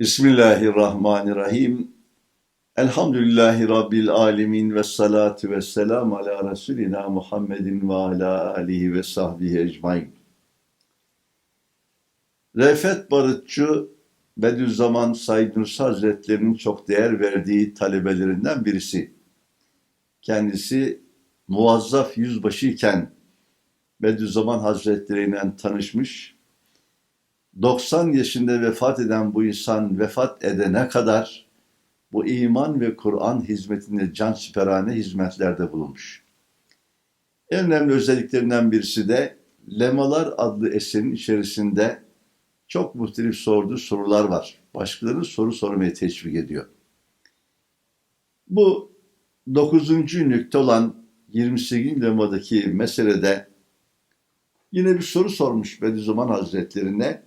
Bismillahirrahmanirrahim. Elhamdülillahi Rabbil alemin ve salatu ve selam ala Resulina Muhammedin ve ala alihi ve sahbihi ecmain. Refet Barutçu Bediüzzaman Said Nursi Hazretleri'nin çok değer verdiği talebelerinden birisi. Kendisi muvazzaf yüzbaşı iken Bediüzzaman Hazretleri ile tanışmış. 90 yaşında vefat eden bu insan vefat edene kadar bu iman ve Kur'an hizmetinde can siperhane hizmetlerde bulunmuş. En önemli özelliklerinden birisi de Lemalar adlı eserin içerisinde çok muhtelif sorduğu sorular var. Başkalarının soru sormaya teşvik ediyor. Bu 9. nükte olan 28. lemadaki meselede yine bir soru sormuş Bediüzzaman Hazretlerine.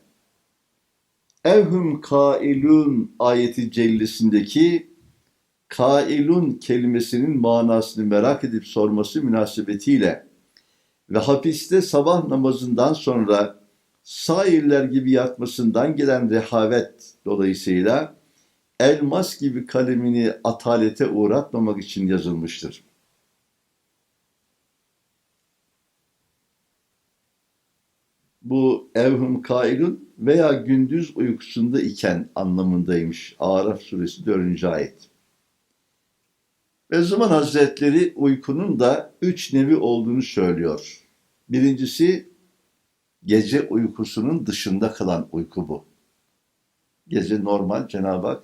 Evhum kailun ayeti cellisindeki kailun kelimesinin manasını merak edip sorması münasebetiyle ve hapiste sabah namazından sonra sairler gibi yatmasından gelen rehavet dolayısıyla elmas gibi kalemini atalete uğratmamak için yazılmıştır. Bu evhum kailun veya gündüz uykusunda iken anlamındaymış. Araf suresi 4. ayet. Ve zaman Hazretleri uykunun da üç nevi olduğunu söylüyor. Birincisi gece uykusunun dışında kalan uyku bu. Gece normal Cenab-ı Hak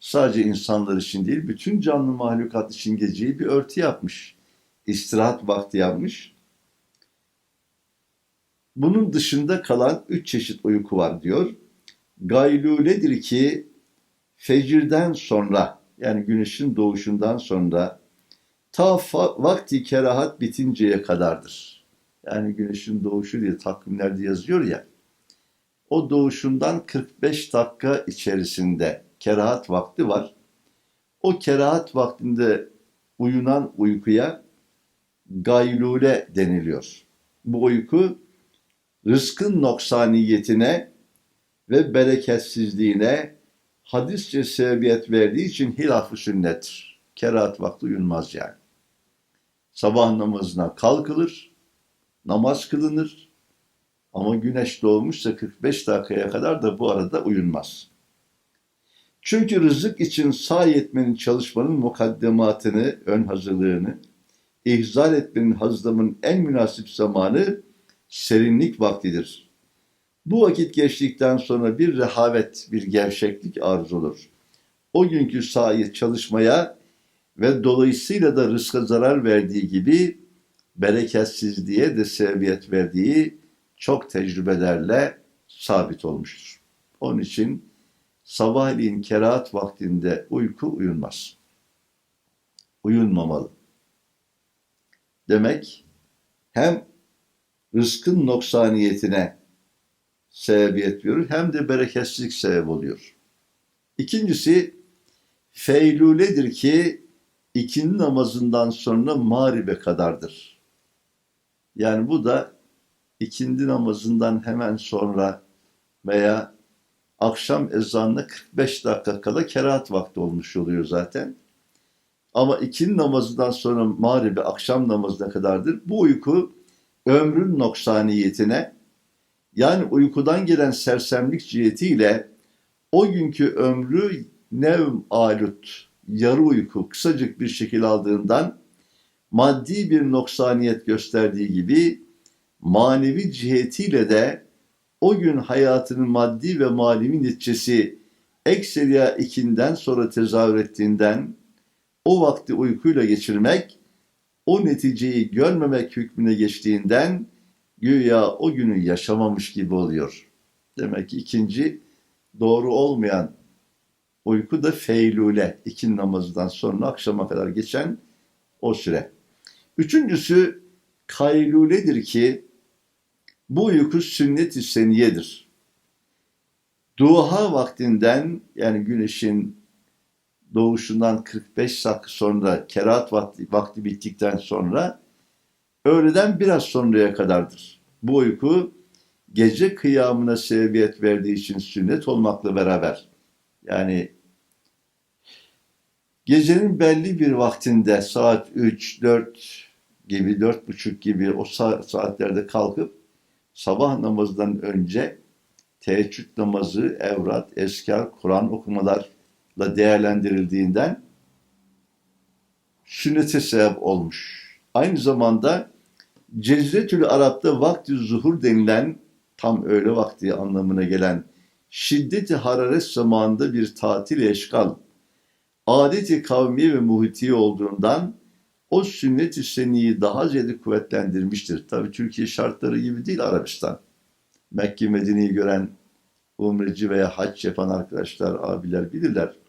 sadece insanlar için değil bütün canlı mahlukat için geceyi bir örtü yapmış. İstirahat vakti yapmış. Bunun dışında kalan üç çeşit uyku var diyor. Gayluledir ki fecirden sonra yani güneşin doğuşundan sonra ta vakti kerahat bitinceye kadardır. Yani güneşin doğuşu diye takvimlerde yazıyor ya. O doğuşundan 45 dakika içerisinde kerahat vakti var. O kerahat vaktinde uyunan uykuya gaylule deniliyor. Bu uyku rızkın noksaniyetine ve bereketsizliğine hadisçe sebebiyet verdiği için hilaf-ı sünnettir. Kerahat vakti uyunmaz yani. Sabah namazına kalkılır, namaz kılınır ama güneş doğmuşsa 45 dakikaya kadar da bu arada uyunmaz. Çünkü rızık için sahi etmenin çalışmanın mukaddematını, ön hazırlığını, ihzal etmenin hazlamın en münasip zamanı serinlik vaktidir. Bu vakit geçtikten sonra bir rehavet, bir gevşeklik arz olur. O günkü sahi çalışmaya ve dolayısıyla da rızka zarar verdiği gibi bereketsizliğe de sebebiyet verdiği çok tecrübelerle sabit olmuştur. Onun için sabahleyin kerahat vaktinde uyku uyunmaz. Uyunmamalı. Demek hem rızkın noksaniyetine sebebiyet verir hem de bereketsizlik sebep oluyor. İkincisi feyluledir ki ikindi namazından sonra mağribe kadardır. Yani bu da ikindi namazından hemen sonra veya akşam ezanına 45 dakika kala kerahat vakti olmuş oluyor zaten. Ama ikindi namazından sonra mağribe akşam namazına kadardır. Bu uyku ömrün noksaniyetine yani uykudan gelen sersemlik cihetiyle o günkü ömrü nevm alut, yarı uyku, kısacık bir şekil aldığından maddi bir noksaniyet gösterdiği gibi manevi cihetiyle de o gün hayatının maddi ve manevi neticesi ekseriya ikinden sonra tezahür ettiğinden o vakti uykuyla geçirmek o neticeyi görmemek hükmüne geçtiğinden güya o günü yaşamamış gibi oluyor. Demek ki ikinci doğru olmayan uyku da feylule, iki namazdan sonra akşama kadar geçen o süre. Üçüncüsü kayluledir ki bu uyku sünnet-i seniyedir. Duha vaktinden yani güneşin doğuşundan 45 dakika sonra kerahat vakti, vakti bittikten sonra öğleden biraz sonraya kadardır. Bu uyku gece kıyamına sebebiyet verdiği için sünnet olmakla beraber Yani gecenin belli bir vaktinde saat 3, 4 gibi, 4.30 gibi o sa- saatlerde kalkıp sabah namazından önce teheccüd namazı, evrat, eskar, Kur'an okumalarla değerlendirildiğinden sünnete sebep olmuş. Aynı zamanda Cezretül Arap'ta vakti zuhur denilen tam öğle vakti anlamına gelen şiddeti hararet zamanında bir tatil eşkal, adeti kavmi ve muhiti olduğundan o sünnet-i seniyi daha ziyade kuvvetlendirmiştir. Tabi Türkiye şartları gibi değil Arabistan. Mekke Medine'yi gören umreci veya hac yapan arkadaşlar, abiler bilirler.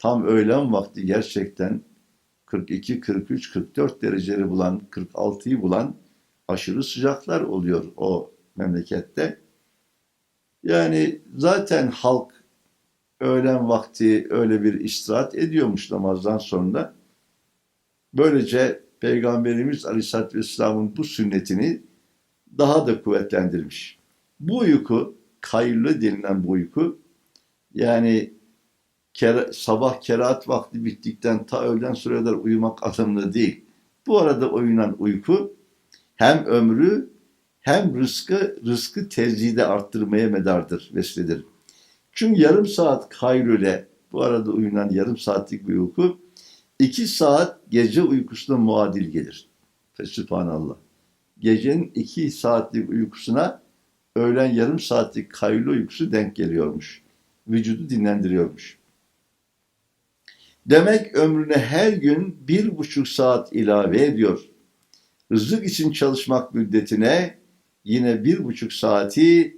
Tam öğlen vakti gerçekten 42, 43, 44 dereceleri bulan, 46'yı bulan aşırı sıcaklar oluyor o memlekette. Yani zaten halk öğlen vakti öyle bir istirahat ediyormuş namazdan sonra. Böylece Peygamberimiz Aleyhisselatü Vesselam'ın bu sünnetini daha da kuvvetlendirmiş. Bu uyku, kayırlı denilen bu uyku, yani kera, sabah kerahat vakti bittikten ta sonra kadar uyumak anlamında değil. Bu arada uyunan uyku hem ömrü hem rızkı, rızkı tezide arttırmaya medardır, vesiledir. Çünkü yarım saat kayrüle bu arada uyunan yarım saatlik bir uyku iki saat gece uykusuna muadil gelir. Fesübhanallah. Gecenin iki saatlik uykusuna öğlen yarım saatlik kayrılı uykusu denk geliyormuş. Vücudu dinlendiriyormuş. Demek ömrüne her gün bir buçuk saat ilave ediyor. Rızık için çalışmak müddetine yine bir buçuk saati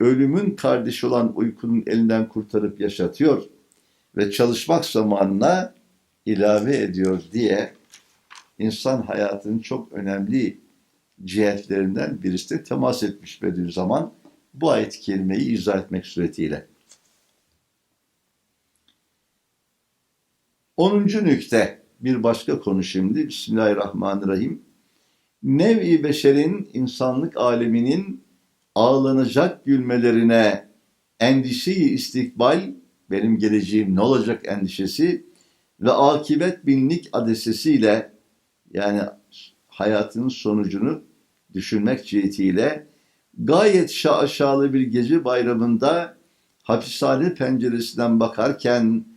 ölümün kardeşi olan uykunun elinden kurtarıp yaşatıyor ve çalışmak zamanına ilave ediyor diye insan hayatının çok önemli cihetlerinden birisi de temas etmiş Bediüzzaman bu ayet-i kerimeyi izah etmek suretiyle. 10. nükte bir başka konu şimdi. Bismillahirrahmanirrahim. Nev-i beşerin, insanlık aleminin ağlanacak gülmelerine endişeyi istikbal, benim geleceğim ne olacak endişesi ve akibet binlik adesesiyle yani hayatının sonucunu düşünmek cihetiyle gayet şaşalı bir gece bayramında hapishane penceresinden bakarken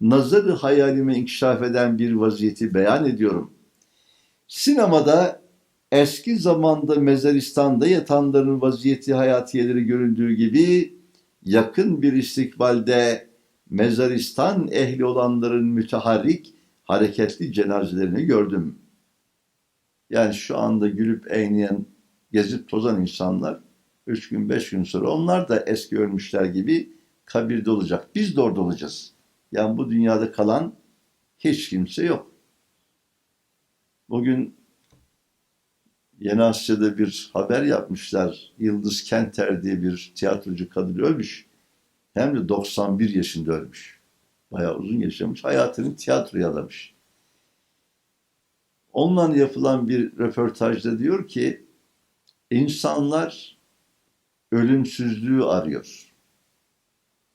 nazarı hayalime inkişaf eden bir vaziyeti beyan ediyorum. Sinemada eski zamanda mezaristan'da yatanların vaziyeti hayatiyeleri görüldüğü gibi yakın bir istikbalde mezaristan ehli olanların müteharrik, hareketli cenazelerini gördüm. Yani şu anda gülüp eğleyen, gezip tozan insanlar üç gün, beş gün sonra onlar da eski ölmüşler gibi kabirde olacak. Biz de orada olacağız. Yani bu dünyada kalan hiç kimse yok. Bugün Yeni Asya'da bir haber yapmışlar. Yıldız Kenter diye bir tiyatrocu kadın ölmüş. Hem de 91 yaşında ölmüş. Bayağı uzun yaşamış. Hayatını tiyatroya adamış. Onunla yapılan bir röportajda diyor ki insanlar ölümsüzlüğü arıyor.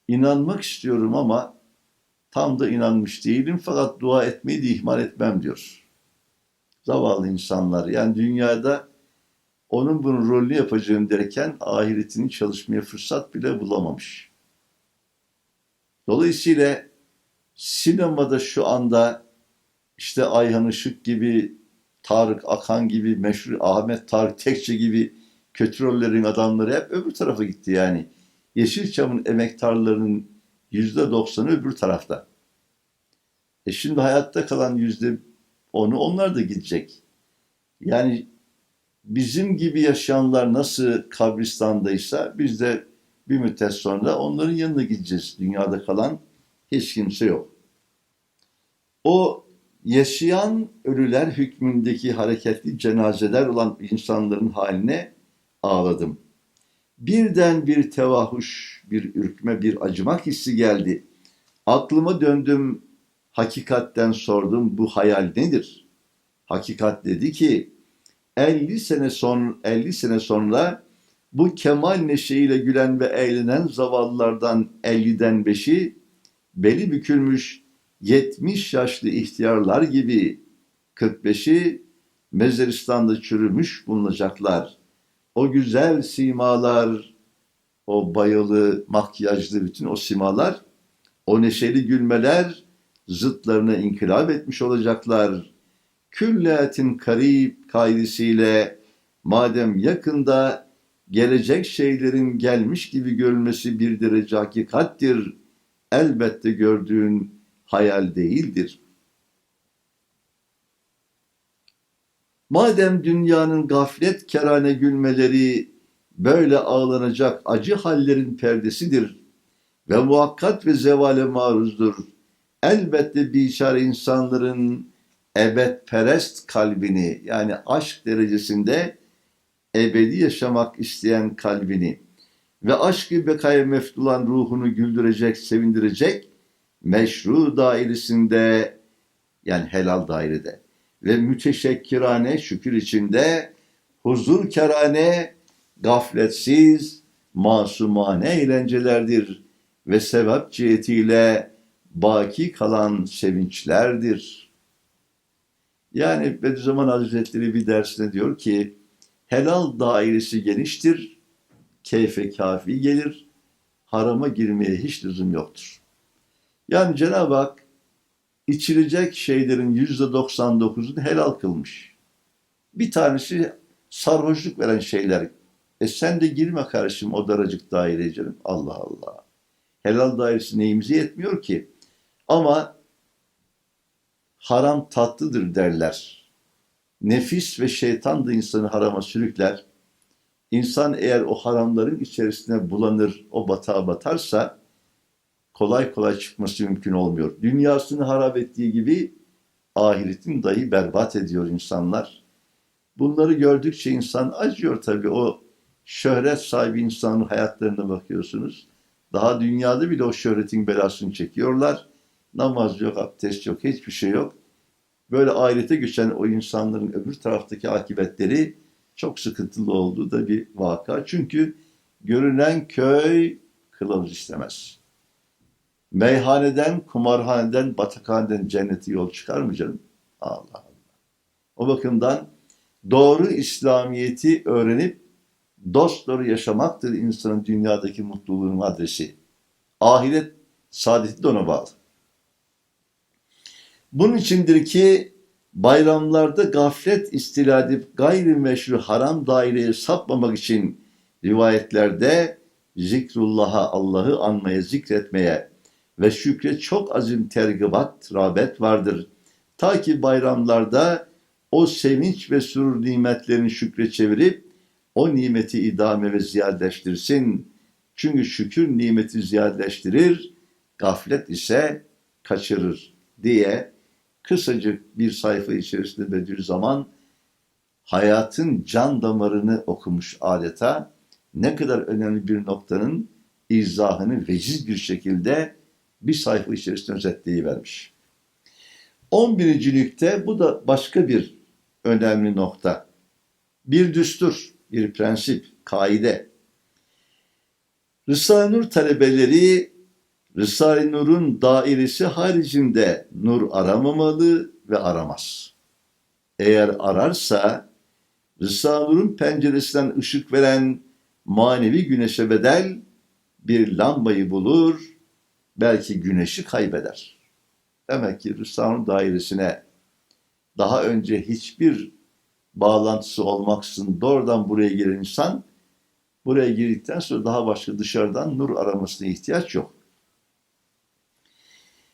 İnanmak istiyorum ama tam da inanmış değilim fakat dua etmeyi de ihmal etmem diyor. Zavallı insanlar yani dünyada onun bunun rolünü yapacağım derken ahiretini çalışmaya fırsat bile bulamamış. Dolayısıyla sinemada şu anda işte Ayhan Işık gibi, Tarık Akan gibi, meşhur Ahmet Tarık Tekçe gibi kötü rollerin adamları hep öbür tarafa gitti yani. Yeşilçam'ın emektarlarının yüzde doksanı öbür tarafta. E şimdi hayatta kalan yüzde onu onlar da gidecek. Yani bizim gibi yaşayanlar nasıl kabristandaysa biz de bir müddet sonra onların yanına gideceğiz. Dünyada kalan hiç kimse yok. O yaşayan ölüler hükmündeki hareketli cenazeler olan insanların haline ağladım. Birden bir tevahuş, bir ürkme, bir acımak hissi geldi. Aklıma döndüm, hakikatten sordum bu hayal nedir? Hakikat dedi ki 50 sene son 50 sene sonra bu kemal neşeyle gülen ve eğlenen zavallılardan 50'den 5'i beli bükülmüş 70 yaşlı ihtiyarlar gibi 45'i mezaristan'da çürümüş bulunacaklar. O güzel simalar, o bayalı, makyajlı bütün o simalar, o neşeli gülmeler zıtlarına inkılap etmiş olacaklar. Külliyetin karib kaidesiyle madem yakında gelecek şeylerin gelmiş gibi görülmesi bir derece hakikattir, elbette gördüğün hayal değildir. Madem dünyanın gaflet kerane gülmeleri böyle ağlanacak acı hallerin perdesidir ve muhakkat ve zevale maruzdur. Elbette biçare insanların ebedperest kalbini yani aşk derecesinde ebedi yaşamak isteyen kalbini ve aşkı bekaya meftulan ruhunu güldürecek, sevindirecek meşru dairesinde yani helal dairede ve müteşekkirane şükür içinde huzur kerane gafletsiz masumane eğlencelerdir ve sevap cihetiyle baki kalan sevinçlerdir. Yani Bediüzzaman Hazretleri bir dersinde diyor ki helal dairesi geniştir, keyfe kafi gelir, harama girmeye hiç lüzum yoktur. Yani Cenab-ı Hak içilecek şeylerin yüzde 99'unu helal kılmış. Bir tanesi sarhoşluk veren şeyler. E sen de girme kardeşim o daracık daireye canım. Allah Allah. Helal dairesi neyimize yetmiyor ki. Ama haram tatlıdır derler. Nefis ve şeytan da insanı harama sürükler. İnsan eğer o haramların içerisine bulanır, o batağa batarsa kolay kolay çıkması mümkün olmuyor. Dünyasını harap ettiği gibi ahiretin dahi berbat ediyor insanlar. Bunları gördükçe insan acıyor tabii. O şöhret sahibi insanın hayatlarına bakıyorsunuz. Daha dünyada bile o şöhretin belasını çekiyorlar. Namaz yok, abdest yok, hiçbir şey yok. Böyle ahirete geçen o insanların öbür taraftaki akıbetleri çok sıkıntılı olduğu da bir vaka. Çünkü görünen köy kılavuz istemez. Meyhaneden, kumarhaneden, batakhaneden cenneti yol çıkar mı canım? Allah Allah. O bakımdan doğru İslamiyet'i öğrenip dost doğru yaşamaktır insanın dünyadaki mutluluğunun adresi. Ahiret saadeti de ona bağlı. Bunun içindir ki bayramlarda gaflet istila edip gayrimeşru haram daireye sapmamak için rivayetlerde zikrullah'a, Allah'ı anmaya, zikretmeye ve şükre çok azim tergibat, rağbet vardır. Ta ki bayramlarda o sevinç ve surur nimetlerini şükre çevirip o nimeti idame ve ziyadeleştirsin. Çünkü şükür nimeti ziyadeleştirir, gaflet ise kaçırır diye kısacık bir sayfa içerisinde Bediüzzaman hayatın can damarını okumuş adeta ne kadar önemli bir noktanın izahını veciz bir şekilde bir sayfa içerisinde özetleyivermiş. 11. nükte bu da başka bir önemli nokta. Bir düstur, bir prensip, kaide. Risale-i Nur talebeleri Risale-i Nur'un dairesi haricinde nur aramamalı ve aramaz. Eğer ararsa Risale-i Nur'un penceresinden ışık veren manevi güneşe bedel bir lambayı bulur, belki güneşi kaybeder. Demek ki Risale-i dairesine daha önce hiçbir bağlantısı olmaksızın doğrudan buraya giren insan buraya girdikten sonra daha başka dışarıdan nur aramasına ihtiyaç yok.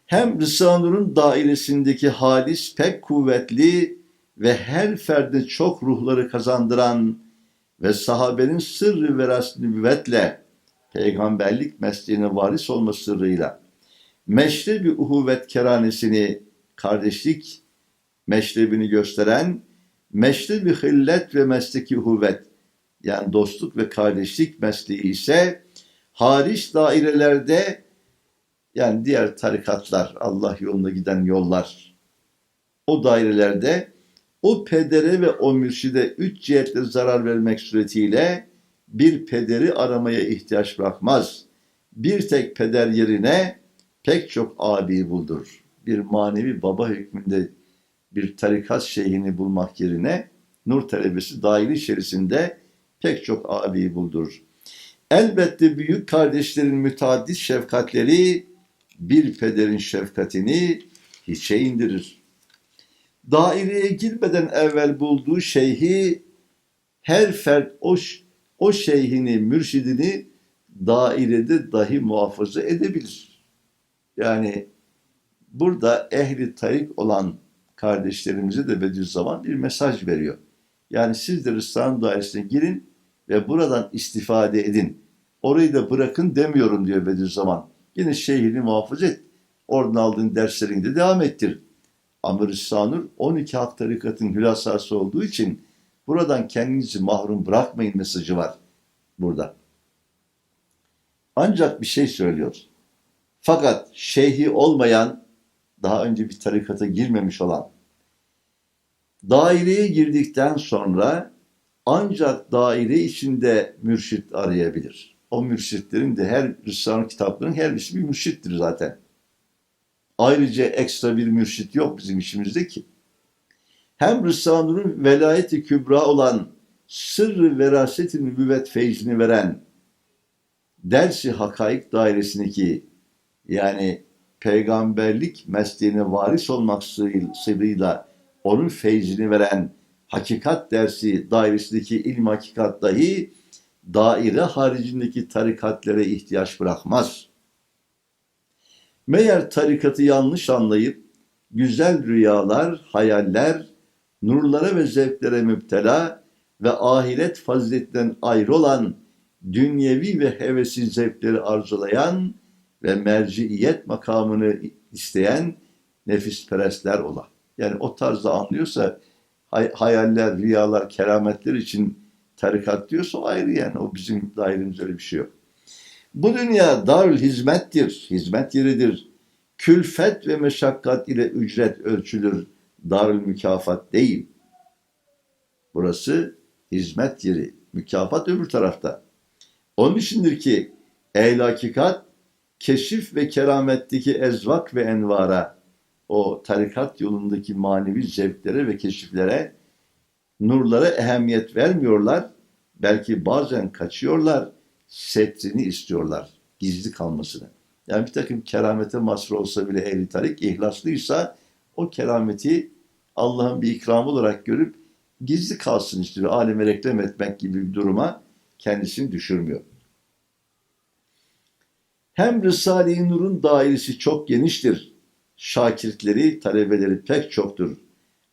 Hem Risale-i dairesindeki hadis pek kuvvetli ve her ferde çok ruhları kazandıran ve sahabenin sırrı veras nübüvvetle peygamberlik mesleğine varis olma sırrıyla meşrebi uhuvvet keranesini kardeşlik meşrebini gösteren meşrebi hillet ve mesleki uhuvvet yani dostluk ve kardeşlik mesleği ise hariç dairelerde yani diğer tarikatlar, Allah yoluna giden yollar o dairelerde o pedere ve o mürşide üç cihetle zarar vermek suretiyle bir pederi aramaya ihtiyaç bırakmaz. Bir tek peder yerine pek çok abi buldur. Bir manevi baba hükmünde bir tarikat şeyhini bulmak yerine nur talebesi dahili içerisinde pek çok abi buldur. Elbette büyük kardeşlerin müteaddit şefkatleri bir pederin şefkatini hiçe indirir. Daireye girmeden evvel bulduğu şeyhi her fert o, o şeyhini, mürşidini dairede dahi muhafaza edebilir. Yani burada ehli tarik olan kardeşlerimize de Bediüzzaman bir mesaj veriyor. Yani siz de Rısta'nın dairesine girin ve buradan istifade edin. Orayı da bırakın demiyorum diyor Bediüzzaman. Yine şeyhini muhafaza et. Oradan aldığın derslerini de devam ettir. Ama Rıstanur 12 hak tarikatın hülasası olduğu için buradan kendinizi mahrum bırakmayın mesajı var burada. Ancak bir şey söylüyor. Fakat şeyhi olmayan, daha önce bir tarikata girmemiş olan, daireye girdikten sonra ancak daire içinde mürşit arayabilir. O mürşitlerin de her Risale kitaplarının her birisi bir mürşittir zaten. Ayrıca ekstra bir mürşit yok bizim işimizde ki. Hem Risale'nin velayeti kübra olan sırrı veraset-i nübüvvet feyzini veren dersi hakaik dairesindeki yani peygamberlik mesleğine varis olmak sırrıyla onun feyzini veren hakikat dersi dairesindeki ilm hakikat dahi daire haricindeki tarikatlere ihtiyaç bırakmaz. Meğer tarikatı yanlış anlayıp güzel rüyalar, hayaller, nurlara ve zevklere müptela ve ahiret faziletinden ayrı olan dünyevi ve hevesi zevkleri arzulayan ve merciiyet makamını isteyen nefisperestler ola. Yani o tarzda anlıyorsa hay- hayaller, rüyalar, kerametler için tarikat diyorsa ayrı yani. O bizim dairemizde öyle bir şey yok. Bu dünya darül hizmettir, hizmet yeridir. Külfet ve meşakkat ile ücret ölçülür, darül mükafat değil. Burası hizmet yeri, mükafat öbür tarafta. Onun içindir ki ehl hakikat keşif ve kerametteki ezvak ve envara o tarikat yolundaki manevi zevklere ve keşiflere nurlara ehemmiyet vermiyorlar. Belki bazen kaçıyorlar, setrini istiyorlar, gizli kalmasını. Yani bir takım keramete mazhar olsa bile ehli tarik ihlaslıysa o kerameti Allah'ın bir ikramı olarak görüp gizli kalsın istiyor. Aleme reklam etmek gibi bir duruma kendisini düşürmüyor. Hem Risale-i Nur'un dairesi çok geniştir. Şakirtleri, talebeleri pek çoktur.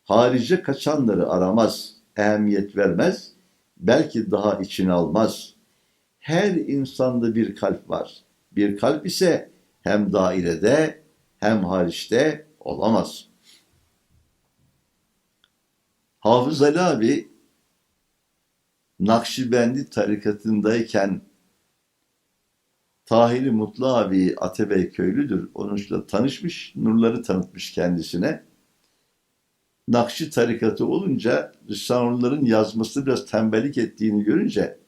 Harice kaçanları aramaz, ehemmiyet vermez, belki daha içine almaz. Her insanda bir kalp var. Bir kalp ise hem dairede hem hariçte olamaz. Hafız Ali abi Nakşibendi tarikatındayken Tahiri Mutlu abi Atebey köylüdür. Onunla tanışmış, nurları tanıtmış kendisine. Nakşi tarikatı olunca Risale'lerin yazması biraz tembellik ettiğini görünce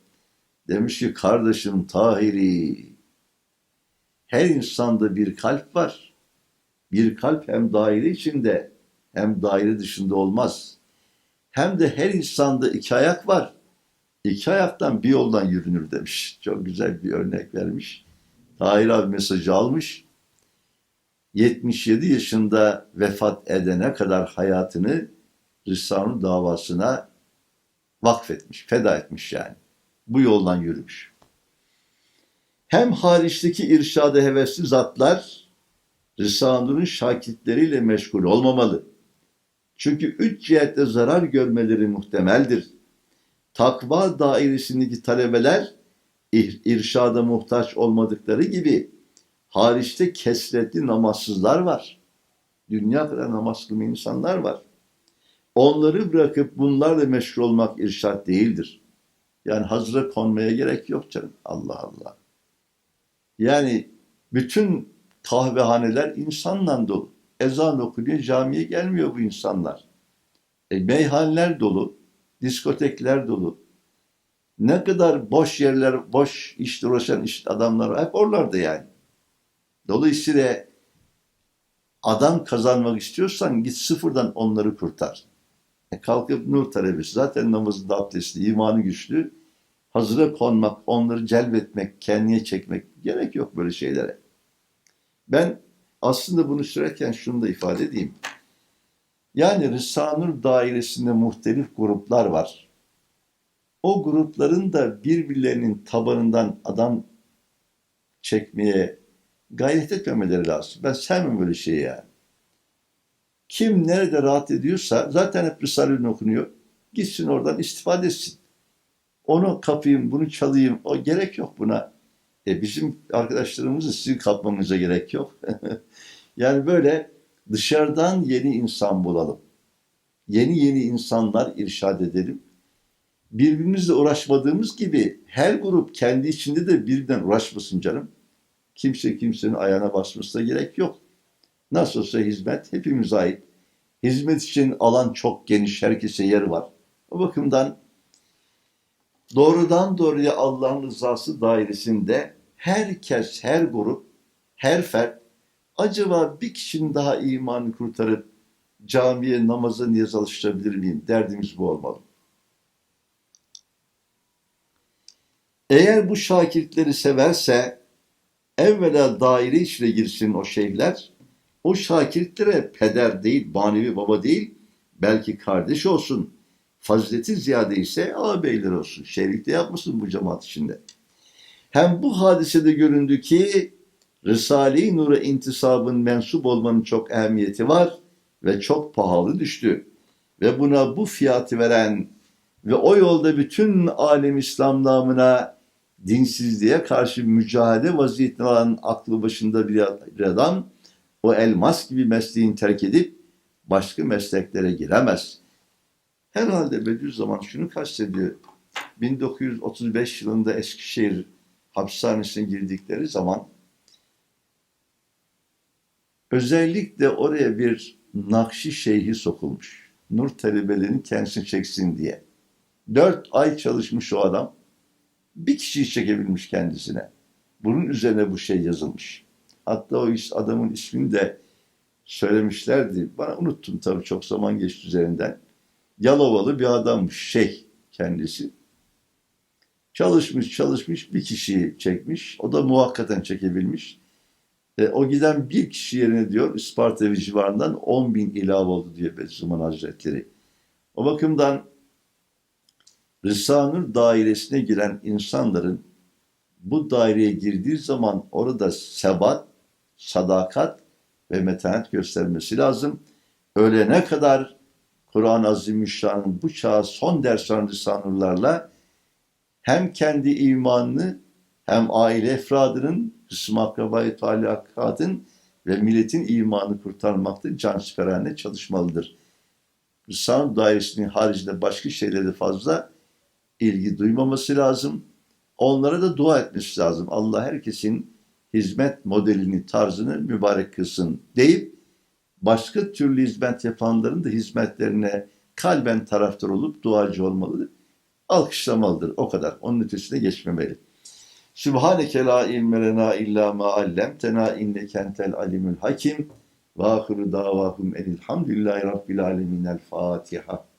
demiş ki kardeşim Tahiri her insanda bir kalp var. Bir kalp hem daire içinde hem daire dışında olmaz. Hem de her insanda iki ayak var. İki ayaktan bir yoldan yürünür demiş. Çok güzel bir örnek vermiş. Tahir abi mesajı almış. 77 yaşında vefat edene kadar hayatını Risale'nin davasına vakfetmiş, feda etmiş yani. Bu yoldan yürümüş. Hem hariçteki irşadı hevesli zatlar Risale'nin şakitleriyle meşgul olmamalı. Çünkü üç cihette zarar görmeleri muhtemeldir. Takva dairesindeki talebeler irşada muhtaç olmadıkları gibi hariçte kesretli namazsızlar var. Dünya kadar namaz kılmayan insanlar var. Onları bırakıp bunlarla meşgul olmak irşat değildir. Yani hazıra konmaya gerek yok canım. Allah Allah. Yani bütün kahvehaneler insanla dolu. Ezan okunuyor, camiye gelmiyor bu insanlar. E, meyhaneler dolu, diskotekler dolu. Ne kadar boş yerler, boş işte uğraşan iş adamlar hep oralarda yani. Dolayısıyla Adam kazanmak istiyorsan git sıfırdan onları kurtar. E kalkıp nur talebesi zaten namazında abdestli, imanı güçlü. Hazıra konmak, onları celbetmek, kendine çekmek gerek yok böyle şeylere. Ben aslında bunu söylerken şunu da ifade edeyim. Yani Risale-i dairesinde muhtelif gruplar var. O grupların da birbirlerinin tabanından adam çekmeye gayret etmemeleri lazım. Ben sevmem böyle şeyi yani. Kim nerede rahat ediyorsa zaten hep Risale-i okunuyor. Gitsin oradan istifade etsin. Onu kapayım, bunu çalayım. O gerek yok buna. E bizim arkadaşlarımızı sizin kapmamıza gerek yok. yani böyle dışarıdan yeni insan bulalım. Yeni yeni insanlar irşad edelim. Birbirimizle uğraşmadığımız gibi her grup kendi içinde de birbirinden uğraşmasın canım. Kimse kimsenin ayağına basmasına gerek yok. Nasıl olsa hizmet hepimize ait. Hizmet için alan çok geniş, herkese yer var. O bakımdan doğrudan doğruya Allah'ın rızası dairesinde herkes, her grup, her fert acaba bir kişinin daha imanı kurtarıp camiye, namaza, niyaz alıştırabilir miyim? Derdimiz bu olmalı. Eğer bu şakirtleri severse evvela daire içine girsin o şeyler. O şakirtlere peder değil, manevi baba değil, belki kardeş olsun. Fazileti ziyade ise ağabeyler olsun. Şerikte yapmasın bu cemaat içinde. Hem bu hadisede göründü ki Risale-i Nur'a intisabın mensup olmanın çok ehemmiyeti var ve çok pahalı düştü. Ve buna bu fiyatı veren ve o yolda bütün alem İslam namına dinsizliğe karşı mücadele vaziyetine alan aklı başında bir adam o elmas gibi mesleğini terk edip başka mesleklere giremez. Herhalde Bediüzzaman şunu kastediyor. 1935 yılında Eskişehir hapishanesine girdikleri zaman özellikle oraya bir Nakşi Şeyhi sokulmuş. Nur talebelerin kendisini çeksin diye. Dört ay çalışmış o adam. Bir kişiyi çekebilmiş kendisine. Bunun üzerine bu şey yazılmış. Hatta o adamın ismini de söylemişlerdi. Bana unuttum tabii çok zaman geçti üzerinden. Yalovalı bir adammış, şey kendisi. Çalışmış çalışmış bir kişiyi çekmiş. O da muhakkaten çekebilmiş. E, o giden bir kişi yerine diyor Isparta ve civarından 10 bin ilave oldu diyor Bediüzzaman Hazretleri. O bakımdan Risale-i dairesine giren insanların bu daireye girdiği zaman orada sebat, sadakat ve metanet göstermesi lazım. Ölene kadar Kur'an-ı Azimüşşan'ın bu çağa son dersen Risale-i hem kendi imanını hem aile efradının, kısım akrabayı talakatın ve milletin imanı kurtarmakta cansiperane çalışmalıdır. Risale dairesinin haricinde başka şeylere fazla ilgi duymaması lazım. Onlara da dua etmesi lazım. Allah herkesin hizmet modelini, tarzını mübarek kılsın deyip başka türlü hizmet yapanların da hizmetlerine kalben taraftar olup duacı olmalıdır. Alkışlamalıdır. O kadar. Onun ötesine geçmemeli. Sübhaneke la ilme lena illa ma allemtena inneke entel alimul hakim. Ve ahiru davahum enilhamdülillahi rabbil alemin. El Fatiha.